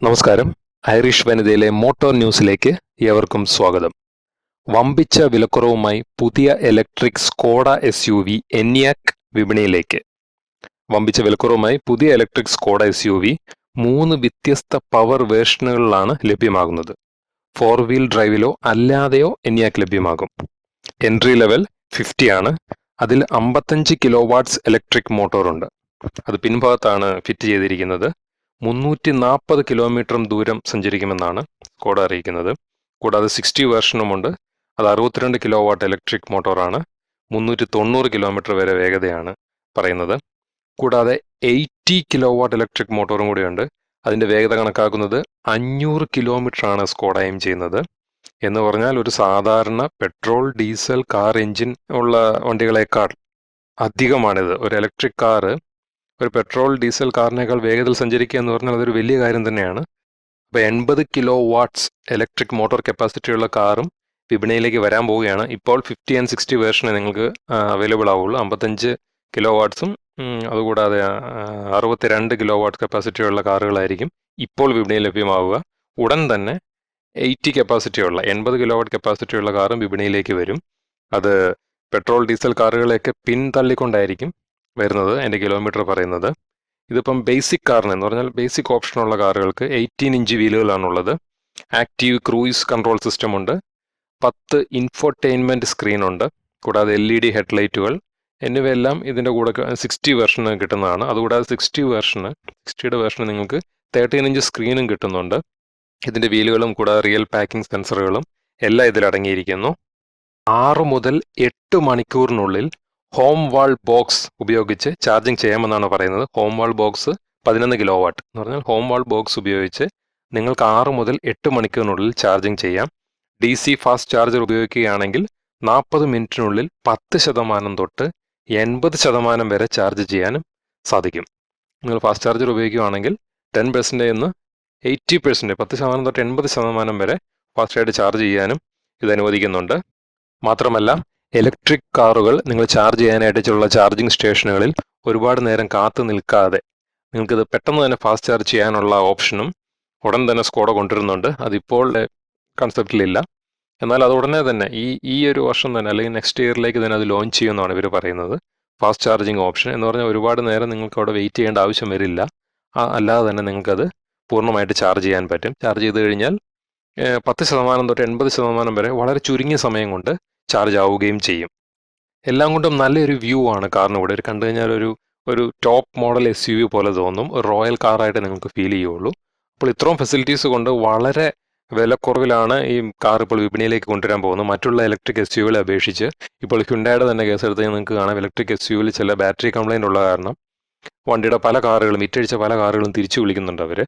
നമസ്കാരം. Irish വനിതയിലെ motor ന്യൂസിലേക്ക് ഏവർക്കും സ്വാഗതം. വമ്പിച്ച വിലക്കുറവുമായി പുതിയ electric Skoda S U V Enyaq വിപണിയിലേക്ക്. വമ്പിച്ച വിലക്കുറവുമായി പുതിയ electric Skoda S U V മൂന്ന് വ്യത്യസ്ത പവർ വേർഷനുകളിലാണ് ലഭ്യമാകുന്നത്. ഫോർ വീൽ ഡ്രൈവിലോ അല്ലാതെയോ എനിയാക് ലഭ്യമാകും. എൻട്രി ലെവൽ ഫിഫ്റ്റി ആണ്. അതിൽ അമ്പത്തഞ്ച് കിലോ വാട്ട്സ് ഇലക്ട്രിക് മോട്ടോറുണ്ട്. അത് പിൻഭാഗത്താണ് ഫിറ്റ് ചെയ്തിരിക്കുന്നത്. മുന്നൂറ്റി നാൽപ്പത് കിലോമീറ്ററും ദൂരം സഞ്ചരിക്കുമെന്നാണ് സ്കോഡ അറിയിക്കുന്നത്. കൂടാതെ സിക്സ്റ്റി വേർഷനുമുണ്ട്. അത് അറുപത്തിരണ്ട് കിലോ വാട്ട് ഇലക്ട്രിക് മോട്ടോറാണ്. മുന്നൂറ്റി തൊണ്ണൂറ് കിലോമീറ്റർ വരെ വേഗതയാണ് പറയുന്നത്. കൂടാതെ എയ്റ്റി കിലോ വാട്ട് ഇലക്ട്രിക് മോട്ടോറും കൂടിയുണ്ട്. അതിന്റെ വേഗത കണക്കാക്കുന്നത് അഞ്ഞൂറ് കിലോമീറ്റർ ആണ് സ്കോഡ എയിം ചെയ്യുന്നത്. എന്ന് പറഞ്ഞാൽ ഒരു സാധാരണ പെട്രോൾ ഡീസൽ കാർ എഞ്ചിൻ ഉള്ള വണ്ടികളെക്കാൾ അധികമാണിത്. ഒരു ഇലക്ട്രിക് കാറ് ഒരു പെട്രോൾ ഡീസൽ കാറിനേക്കാൾ വേഗത്തിൽ സഞ്ചരിക്കുക എന്ന് പറഞ്ഞാൽ അതൊരു വലിയ കാര്യം തന്നെയാണ്. അപ്പോൾ എൺപത് കിലോ വാട്ട്സ് ഇലക്ട്രിക് മോട്ടോർ കപ്പാസിറ്റിയുള്ള കാറും വിപണിയിലേക്ക് വരാൻ പോവുകയാണ്. ഇപ്പോൾ ഫിഫ്റ്റി ആൻഡ് സിക്സ്റ്റി വേർഷനെ നിങ്ങൾക്ക് അവൈലബിൾ ആവുള്ളൂ. അമ്പത്തഞ്ച് കിലോ വാട്ട്സും അതുകൂടാതെ അറുപത്തിരണ്ട് കിലോ വാട്ട് കപ്പാസിറ്റി ഉള്ള കാറുകളായിരിക്കും ഇപ്പോൾ വിപണിയിൽ ലഭ്യമാവുക. ഉടൻ തന്നെ എയ്റ്റി കപ്പാസിറ്റി ഉള്ള എൺപത് കിലോ വാട്ട് കപ്പാസിറ്റി ഉള്ള കാറും വിപണിയിലേക്ക് വരും. അത് പെട്രോൾ ഡീസൽ കാറുകളെയൊക്കെ പിന്തള്ളിക്കൊണ്ടായിരിക്കും വരുന്നത് എന്റെ കിലോമീറ്റർ പറയുന്നത്. ഇതിപ്പം ബേസിക് കാറിന് എന്ന് പറഞ്ഞാൽ ബേസിക് ഓപ്ഷനുള്ള കാറുകൾക്ക് എയ്റ്റീൻ ഇഞ്ച് വീലുകളാണുള്ളത്. ആക്റ്റീവ് ക്രൂയിസ് കൺട്രോൾ സിസ്റ്റം ഉണ്ട്. പത്ത് ഇൻഫോർടൈൻമെന്റ് സ്ക്രീൻ ഉണ്ട്. കൂടാതെ എൽ ഇ ഡി ഹെഡ്ലൈറ്റുകൾ എന്നിവയെല്ലാം ഇതിന്റെ കൂടെ സിക്സ്റ്റി വേർഷന് കിട്ടുന്നതാണ്. അതുകൂടാതെ സിക്സ്റ്റി വേർഷന് സിക്സ്റ്റിയുടെ വേർഷൻ നിങ്ങൾക്ക് തേർട്ടീൻ ഇഞ്ച് സ്ക്രീനും കിട്ടുന്നുണ്ട്. ഇതിന്റെ വീലുകളും കൂടാതെ റിയൽ പാക്കിംഗ് സെൻസറുകളും എല്ലാം ഇതിൽ അടങ്ങിയിരിക്കുന്നു ആറ് മുതൽ എട്ട് മണിക്കൂറിനുള്ളിൽ ഹോം വാൾ ബോക്സ് ഉപയോഗിച്ച് ചാർജിങ് ചെയ്യാമെന്നാണ് പറയുന്നത്. ഹോം വാൾ ബോക്സ് പതിനൊന്ന് കിലോ വാട്ട് എന്ന് പറഞ്ഞാൽ ഹോം വാൾ ബോക്സ് ഉപയോഗിച്ച് നിങ്ങൾക്ക് ആറ് മുതൽ എട്ട് മണിക്കൂറിനുള്ളിൽ ചാർജിങ് ചെയ്യാം. ഡി സി ഫാസ്റ്റ് ചാർജർ ഉപയോഗിക്കുകയാണെങ്കിൽ നാൽപ്പത് മിനിറ്റിനുള്ളിൽ പത്ത് ശതമാനം തൊട്ട് എൺപത് ശതമാനം വരെ ചാർജ് ചെയ്യാനും സാധിക്കും. നിങ്ങൾ ഫാസ്റ്റ് ചാർജർ ഉപയോഗിക്കുകയാണെങ്കിൽ ടെൻ പെർസെന്റേജ് നിന്ന് എയ്റ്റി പെർസെന്റ് പത്ത് ശതമാനം തൊട്ട് എൺപത് ശതമാനം വരെ ഫാസ്റ്റായിട്ട് ചാർജ് ചെയ്യാനും ഇത് അനുവദിക്കുന്നുണ്ട്. മാത്രമല്ല ഇലക്ട്രിക് കാറുകൾ നിങ്ങൾ ചാർജ് ചെയ്യാനായിട്ടുള്ള ചാർജിങ് സ്റ്റേഷനുകളിൽ ഒരുപാട് നേരം കാത്തു നിൽക്കാതെ നിങ്ങൾക്കിത് പെട്ടെന്ന് തന്നെ ഫാസ്റ്റ് ചാർജ് ചെയ്യാനുള്ള ഓപ്ഷനും ഉടൻ തന്നെ സ്കോഡ കൊണ്ടുവരുന്നുണ്ട്. അതിപ്പോൾ കൺസെപ്റ്റിലില്ല എന്നാൽ അത് ഉടനെ തന്നെ ഈ ഈ ഒരു വർഷം തന്നെ അല്ലെങ്കിൽ നെക്സ്റ്റ് ഇയറിലേക്ക് തന്നെ അത് ലോഞ്ച് ചെയ്യുമെന്നാണ് ഇവർ പറയുന്നത്. ഫാസ്റ്റ് ചാർജിങ് ഓപ്ഷൻ എന്ന് പറഞ്ഞാൽ ഒരുപാട് നേരം നിങ്ങൾക്ക് അവിടെ വെയിറ്റ് ചെയ്യേണ്ട ആവശ്യം വരില്ല. അല്ലാതെ തന്നെ നിങ്ങൾക്കത് പൂർണമായിട്ട് ചാർജ് ചെയ്യാൻ പറ്റും. ചാർജ് ചെയ്ത് കഴിഞ്ഞാൽ പത്ത് ശതമാനം തൊട്ട് എൺപത് ശതമാനം വരെ വളരെ ചുരുങ്ങിയ സമയം കൊണ്ട് ചാർജ് ആവുകയും ചെയ്യും. എല്ലാം കൊണ്ടും നല്ലൊരു വ്യൂ ആണ് കാറിന് ഇവിടെ. ഒരു കണ്ടു കഴിഞ്ഞാൽ ഒരു ഒരു top model S U V പോലെ തോന്നും. ഒരു റോയൽ കാറായിട്ട് നിങ്ങൾക്ക് ഫീൽ ചെയ്യുള്ളൂ. അപ്പോൾ ഇത്രയും ഫെസിലിറ്റീസ് കൊണ്ട് വളരെ വിലക്കുറവിലാണ് ഈ കാർ ഇപ്പോൾ വിപണിയിലേക്ക് കൊണ്ടുവരാൻ പോകുന്നത്. മറ്റുള്ള ഇലക്ട്രിക് എസ് യുവികളെ അപേക്ഷിച്ച് ഇപ്പോൾ ഹ്യുണ്ടായുടെ തന്നെ കേസ് എടുത്ത് നിങ്ങൾക്ക് കാണാം. ഇലക്ട്രിക് എസ് യുവിൽ ചില ബാറ്ററി കംപ്ലൈന്റ് ഉള്ള കാരണം വണ്ടിയുടെ പല കാറുകളും ഇറ്റഴിച്ച പല കാറുകളും തിരിച്ചു വിളിക്കുന്നുണ്ട് അവർ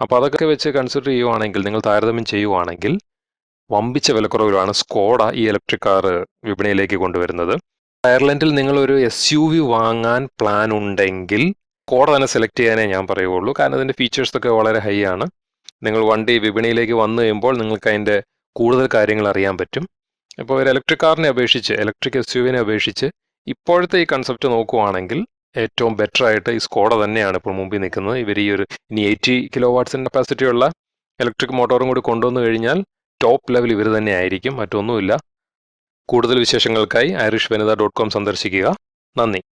അപ്പോൾ അതൊക്കെ വെച്ച് കൺസിഡർ ചെയ്യുവാണെങ്കിൽ നിങ്ങൾ താരതമ്യം ചെയ്യുവാണെങ്കിൽ വമ്പിച്ച വിലക്കുറവിലാണ് സ്കോഡ ഈ ഇലക്ട്രിക് കാർ വിപണിയിലേക്ക് കൊണ്ടുവരുന്നത്. അയർലൻഡിൽ നിങ്ങൾ ഒരു എസ് യു വി വാങ്ങാൻ പ്ലാൻ ഉണ്ടെങ്കിൽ സ്കോഡ തന്നെ സെലക്ട് ചെയ്യാനേ ഞാൻ പറയുള്ളൂ കാരണം അതിന്റെ ഫീച്ചേഴ്സൊക്കെ വളരെ ഹൈ ആണ്. നിങ്ങൾ വണ്ടി വിപണിയിലേക്ക് വന്നു കഴിയുമ്പോൾ നിങ്ങൾക്ക് അതിന്റെ കൂടുതൽ കാര്യങ്ങൾ അറിയാൻ പറ്റും. ഇപ്പോൾ ഒരു ഇലക്ട്രിക് കാറിനെ അപേക്ഷിച്ച് ഇലക്ട്രിക് എസ് യു വിനെ അപേക്ഷിച്ച് ഇപ്പോഴത്തെ ഈ കൺസെപ്റ്റ് നോക്കുവാണെങ്കിൽ ഏറ്റവും ബെറ്റർ ആയിട്ട് ഈ സ്കോഡ തന്നെയാണ് ഇപ്പോൾ മുമ്പിൽ നിൽക്കുന്നത്. ഇവർ ഈ ഒരു ഇനി എയ്റ്റി കിലോ വാട്ട്സിന്റെ കപ്പാസിറ്റി ഉള്ള ഇലക്ട്രിക് മോട്ടോറും കൂടി കൊണ്ടുവന്നു കഴിഞ്ഞാൽ ടോപ്പ് ലെവൽ ഇവർ തന്നെ ആയിരിക്കും. മറ്റൊന്നുമില്ല. കൂടുതൽ വിശേഷങ്ങൾക്കായി ഐറിഷ് വനിത ഡോട്ട് കോം സന്ദർശിക്കുക. നന്ദി.